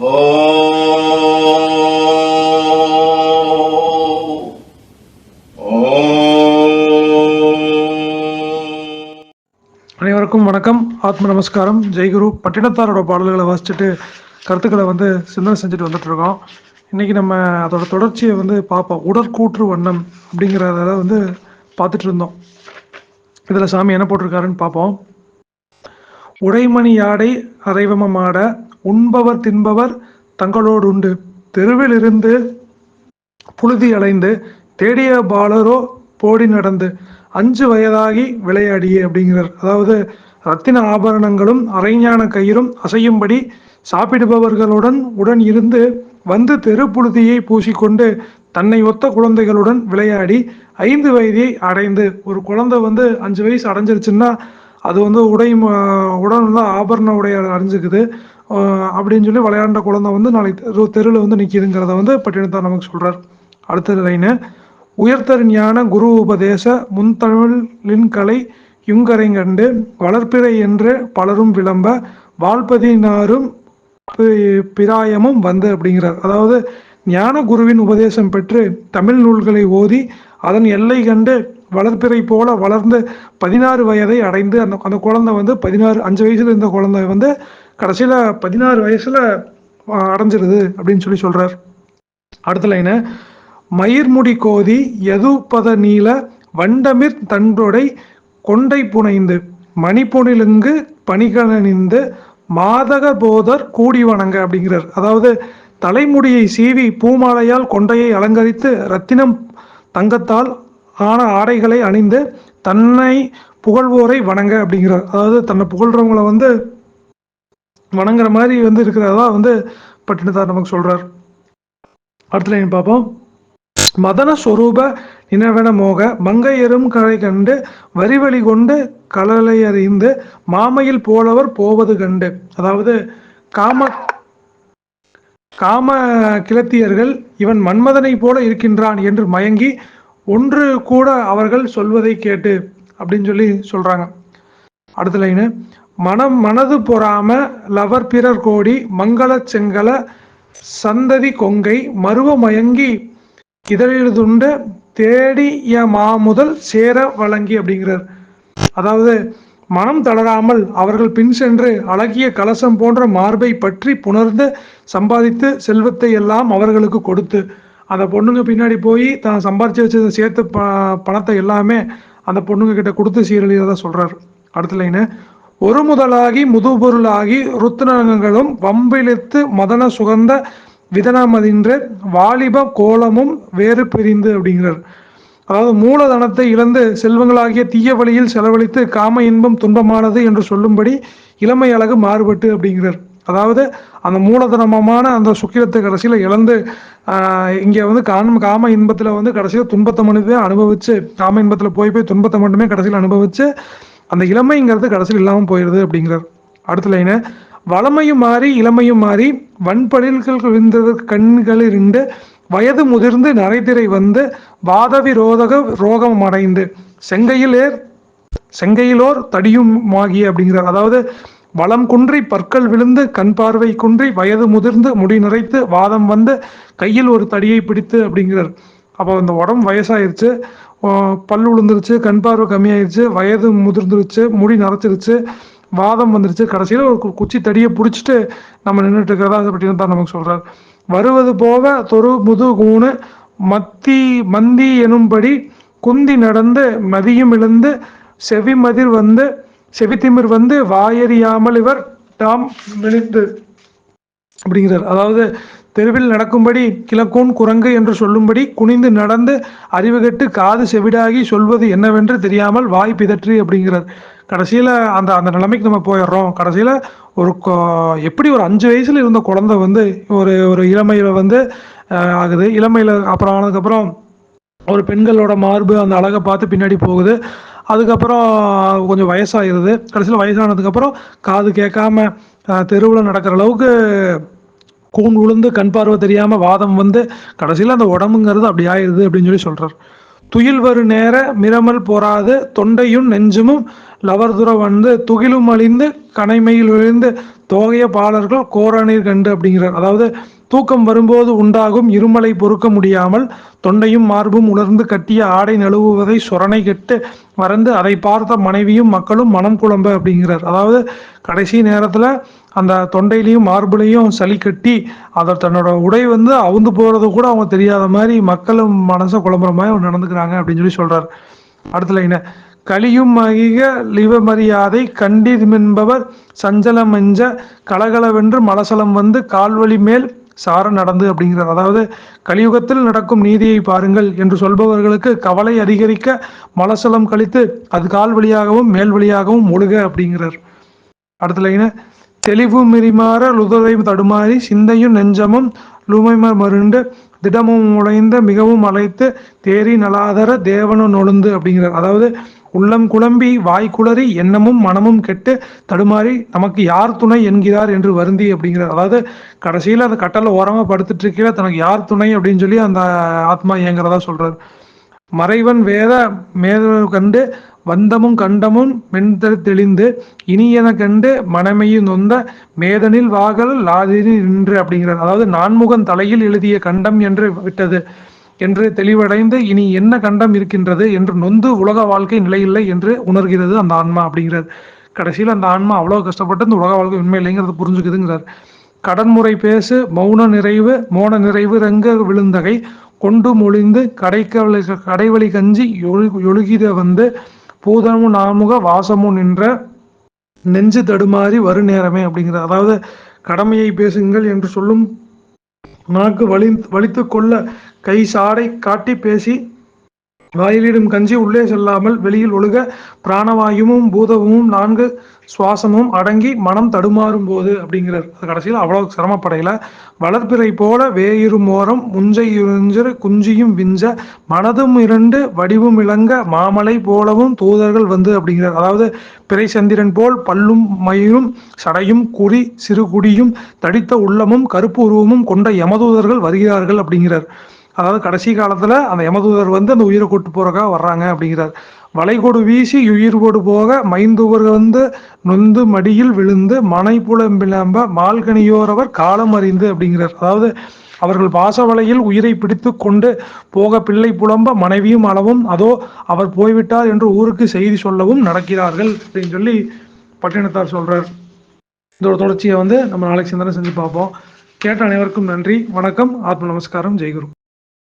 அனைவருக்கும் வணக்கம். ஆத்ம நமஸ்காரம். ஜெய்குரு பட்டினத்தாரோட பாடல்களை வாசிச்சுட்டு கருத்துக்களை வந்து சிந்தனை செஞ்சுட்டு வந்துட்டு இருக்கோம் இன்னைக்கு நம்ம அதோட தொடர்ச்சியை வந்து பார்ப்போம். உடற்கூற்று வண்ணம் அப்படிங்கிறத வந்து பார்த்துட்டு இருந்தோம். இதில் சாமி என்ன போட்டிருக்காருன்னு பார்ப்போம். உடைமணி யாடை அரைவமமாட உண்பவர் தின்பவர் தங்களோடு உண்டு தெருவில் இருந்து புழுதி அலைந்து தேடிய பாலரோ போடி நடந்து அஞ்சு வயதாகி விளையாடியே அப்படிங்கிறார். அதாவது ரத்தின ஆபரணங்களும் அரைஞான கயிறும் அசையும்படி சாப்பிடுபவர்களுடன் உடன் இருந்து வந்து தெருப்புழுதியை பூசிக்கொண்டு தன்னை ஒத்த குழந்தைகளுடன் விளையாடி ஐந்து வயதை அடைந்து ஒரு குழந்தை வந்து அஞ்சு வயசு அடைஞ்சிருச்சுன்னா அது வந்து உடை உடல் வந்து ஆபரண உடை அறிஞ்சுக்குது. அப்படின்னு சொல்லி விளையாண்ட குழந்தை வந்து நாளைக்கு தெரு தெருவில் வந்து நிற்கிதுங்கிறத வந்து பட்டினத்தார் நமக்கு சொல்கிறார் அடுத்தது லைனு உயர்த்தர் ஞான குரு உபதேச முன்தமிழின் கலை யுங்கரைங்கண்டு வளர்ப்பிறை என்று பலரும் விளம்ப வாழ்பதினாரும் பிராயமும் வந்து அப்படிங்கிறார். அதாவது ஞான குருவின் உபதேசம் பெற்று தமிழ் நூல்களை ஓதி அதன் எல்லை கண்டு வளர்ப்பிறை போல வளர்ந்து பதினாறு வயதை அடைந்து அந்த அந்த குழந்தை வந்து பதினாறு அஞ்சு வயசுல இருந்த குழந்தை வந்து கடைசியில பதினாறு வயசுல அடைஞ்சிருது அப்படின்னு சொல்லி சொல்றார். அடுத்த லைனு மயிர்முடி கோதி எதுபத நீல வண்டமிர் தன்றொடை கொண்டை புனைந்து மணிப்புனிலுங்கு பணிகணிந்து மாதக போதர் கூடி வணங்க அப்படிங்கிறார். அதாவது தலைமுடியை சீவி பூமாலையால் கொண்டையை அலங்கரித்து ரத்தினம் தங்கத்தால் ஆன ஆடைகளை அணிந்து தன்னை புகழ்வோரை வணங்க அப்படிங்கிறார். அதாவது தன்னை புகழ்றவங்களை வந்து வணங்குற மாதிரி வந்து இருக்கிறதா வந்து பட்டினத்தார் நமக்கு சொல்றார். அடுத்த லைன் பார்ப்போம். மதன ஸ்வரூப நினவென மோக மங்கையரும் கரை கண்டு வரிவழி கொண்டு கலலை அறிந்து மாமையில் போலவர் போவது கண்டு. அதாவது காம காம கிளத்தியர்கள் இவன் மன்மதனை போல இருக்கின்றான் என்று மயங்கி ஒன்று கூட அவர்கள் சொல்வதை கேட்டு அப்படின்னு சொல்லி சொல்றாங்க. அடுத்த லைனு மனம் மனது பொறாம லவர் பிறர் கோடி மங்கள செங்கல சந்ததி கொங்கை மருவ மயங்கி இதழிலுதுண்டு தேடிய மாமுதல் சேர வழங்கி அப்படிங்கிறார். அதாவது மனம் தளராமல் அவர்கள் பின் சென்று அழகிய கலசம் போன்ற மார்பை பற்றி புணர்ந்து சம்பாதித்து செல்வத்தை எல்லாம் அவர்களுக்கு கொடுத்து அந்த பொண்ணுங்க பின்னாடி போய் தான் சம்பாரிச்சு வச்சதை சேர்த்து ப பணத்தை எல்லாமே அந்த பொண்ணுங்க கிட்ட கொடுத்து சீரழியதா சொல்றார். அடுத்த லைனு ஒரு முதலாகி முதுபொருளாகி ருத்னங்களும் வம்பிழித்து மதன சுகந்த விதனமதின்று வாலிப கோலமும் வேறு பிரிந்து அப்படிங்கிறார். அதாவது மூலதனத்தை இழந்து செல்வங்களாகிய தீய வழியில் செலவழித்து காம இன்பம் துன்பமானது என்று சொல்லும்படி இளமை அழகு மாறுபட்டு அப்படிங்கிறார். அதாவது அந்த மூலதனமான அந்த சுக்கிரத்தை கடைசியில் இழந்து இங்கே வந்து காம காம இன்பத்தில் வந்து கடைசியில் துன்பத்தை மட்டுமே அனுபவிச்சு காம இன்பத்தில் போய் போய் துன்பத்தை மட்டுமே கடைசியில் அனுபவிச்சு அந்த இளமைங்கிறது கடைசியில் இல்லாமல் போயிடுது அப்படிங்கிறார். அடுத்த லைனு வளமையும் மாறி இளமையும் மாறி வன்படில்கள் விழுந்தது கண்கள் இருந்து வயது முதிர்ந்து நரைதிரை வந்து வாதவிரோதக ரோகம் அடைந்து செங்கையிலேர் செங்கையிலோர் தடியும் ஆகிய அப்படிங்கிறார். அதாவது வளம் குன்றி பற்கள் விழுந்து கண் பார்வை குன்றி வயது முதிர்ந்து முடி நிறைத்து வாதம் வந்து கையில் ஒரு தடியை பிடித்து அப்படிங்கிறார். அப்போ அந்த உடம்பு வயசாயிருச்சு. பல் விழுந்துருச்சு கண் பார்வை கம்மியாயிருச்சு வயது முதிர்ந்துருச்சு முடி நரைச்சிருச்சு வாதம் வந்துருச்சு. கடைசியில் ஒரு கு- குச்சி தடியை பிடிச்சிட்டு நம்ம நின்றுட்டு இருக்கிறதா அதை தான் நமக்கு சொல்கிறார் வருவது போக தொரு முதுகூணு மத்தி மந்தி எனும்படி குந்தி நடந்து மதியும் இழந்து செவிமதிர் வந்து செவித்திமிர் வந்து வாயறியாமல் இவர் தாம் விழித்து அப்படிங்கிறார். அதாவது தெருவில் நடக்கும்படி கிழக்கோன் குரங்கு என்று சொல்லும்படி குனிந்து நடந்து அறிவு கெட்டு காது செவிடாகி சொல்வது என்னவென்று தெரியாமல் வாய் பிதற்று அப்படிங்கிறார். கடைசியில் அந்த அந்த நிலைமைக்கு நம்ம போயிடுறோம். கடைசியில் ஒரு கொ- எப்படி ஒரு அஞ்சு வயசில் இருந்த குழந்தை வந்து ஒரு ஒரு இளமையில் வந்து ஆகுது. இளமையில் அப்புறம் ஆனதுக்கப்புறம் ஒரு பெண்களோட மார்பு அந்த அழகை பார்த்து பின்னாடி போகுது. அதுக்கப்புறம் கொஞ்சம் வயசாகிடுது கடைசியில் வயசானதுக்கப்புறம் காது கேட்காம தெருவில் நடக்கிற அளவுக்கு கூன் விழுந்து கண் பார்வை தெரியாமல் வாதம் வந்து கடைசியில் அந்த உடம்புங்கிறது அப்படி ஆயிடுது அப்படின்னு சொல்லி சொல்கிறார் துயில் வரு நேர மிரமல் போராது தொண்டையும் நெஞ்சுமும் லவர்துர வந்து துகிலும் அழிந்து கனைமையில் விழுந்து தோகைய பாலர்கள் கோரநீர் கண்டு அப்படிங்கிறார். அதாவது தூக்கம் வரும்போது உண்டாகும் இருமலை பொறுக்க முடியாமல் தொண்டையும் மார்பும் உலர்ந்து கட்டிய ஆடை நழுவுவதை சொரணை கெட்டு மறந்து அதை பார்த்த மனைவியும் மக்களும் மனம் குழம்ப அப்படிங்கிறார். அதாவது கடைசி நேரத்தில் அந்த தொண்டையிலையும் மார்புலையும் சளி கட்டி அதை தன்னோட உடை வந்து அவுந்து போகிறது கூட அவங்க தெரியாத மாதிரி மக்களும் மனசை குழம்புற மாதிரி அவங்க நடந்துக்கிறாங்க அப்படின்னு சொல்லி சொல்கிறார் அடுத்த லைனை கலியும் மகிக லிவமரியாதை கண்டிருமென்பவர் சஞ்சலம் எஞ்ச கலகலவென்று மலசலம் வந்து கால்வழி மேல் சார நடந்து அப்படிங்கிறார். அதாவது கலியுகத்தில் நடக்கும் நீதியை பாருங்கள் என்று சொல்பவர்களுக்கு கவலை அதிகரிக்க மலசலம் கழித்து அது கால் வழியாகவும் மேல் வழியாகவும் ஒழுக அப்படிங்கிறார். அடுத்த லைனு தெளிவு மிரிமாற லுதரை தடுமாறி சிந்தையும் நெஞ்சமும் லுமைம மருண்டு திடமும் உழைந்த மிகவும் அழைத்து தேரி நலாதர தேவனும் நொழுந்து அப்படிங்கிறார். அதாவது உள்ளம் குழம்பி வாய் குளறி எண்ணமும் மனமும் கெட்டு தடுமாறி நமக்கு யார் துணை என்கிறார் என்று வருந்தி அப்படிங்கிறார். அதாவது கடைசியில் அந்த கட்டளை ஓரமாக படுத்துட்டு இருக்கீழ தனக்கு யார் துணை அப்படின்னு சொல்லி அந்த ஆத்மா இயங்குறதா சொல்றாரு. மறைவன் வேத மேத கண்டு வந்தமும் கண்டமும் மென்தெ தெளிந்து இனியன கண்டு மனமையும் நொந்த மேதனில் வாகல் லாதிரி நின்று அப்படிங்கிறார். அதாவது நான்முகன் தலையில் எழுதிய கண்டம் என்று விட்டது. என்று தெளிவடைந்து இனி என்ன கண்டம் இருக்கின்றது என்று நொந்து உலக வாழ்க்கை நிலையில்லை என்று உணர்கிறது அந்த ஆன்மா அப்படிங்கிறது கடைசியில் அந்த ஆன்மா அவ்வளோ கஷ்டப்பட்டு இந்த உலக வாழ்க்கை உண்மை இல்லைங்கிறத புரிஞ்சுக்குதுங்கிறார். கடன்முறை பேசு மௌன நிறைவு மோன நிறைவு ரங்க விழுந்தகை கொண்டு மொழிந்து கடைக்கவளி கடைவழி கஞ்சி ஒழுகித வந்து பூதமும் நாமுக வாசமும் நின்ற நெஞ்சு தடுமாறி வரு நேரமே அப்படிங்கிறது அதாவது கடமையை பேசுங்கள் என்று சொல்லும் நாக்கு வலி வலித்து கொள்ள கை சாடை காட்டி பேசி வாயிலிடும் கஞ்சி உள்ளே செல்லாமல் வெளியில் ஒழுக பிராணவாயுவும் பூதமும் நான்கு சுவாசமும் அடங்கி மனம் தடுமாறும் போது அப்படிங்கிறார். அது கடைசியில் அவ்வளோ சிரமப்படையில. வளர்ப்பிறை போல வேயிரும் ஓரம் முஞ்சை இருந்து குஞ்சியும் விஞ்ச மனதும் இரண்டு வடிவும் இளங்க மாமலை போலவும் தூதர்கள் வந்து அப்படிங்கிறார். அதாவது பிறை சந்திரன் போல் பல்லும் மயிரும் சடையும் குறி சிறு குடியும் தடித்த உள்ளமும் கருப்பு உருவமும் கொண்ட யமதூதர்கள் வருகிறார்கள் அப்படிங்கிறார். அதாவது கடைசி காலத்தில் அந்த யமதூதர் வந்து அந்த உயிரை கூட்டு போறக்காக வர்றாங்க அப்படிங்கிறார். வளைகோடு வீசி உயிர்கோடு போக மைந்துவர் வந்து நொந்து மடியில் விழுந்து மனை புலம்பிளம்ப மால்கனியோரவர் காலம் அறிந்து அப்படிங்கிறார். அதாவது அவர்கள் பாசவலையில் உயிரை பிடித்து கொண்டு போக பிள்ளை புலம்ப மனைவியும் அளவும் அதோ அவர் போய்விட்டார் என்று ஊருக்கு செய்தி சொல்லவும் நடக்கிறார்கள் அப்படின்னு சொல்லி பட்டினத்தார் சொல்றார். இதோட தொடர்ச்சியை வந்து நம்ம நாளைக்கு சிந்தனை செஞ்சு பார்ப்போம். கேட்ட அனைவருக்கும் நன்றி. வணக்கம். ஆத்ம நமஸ்காரம். ஜெய்குரு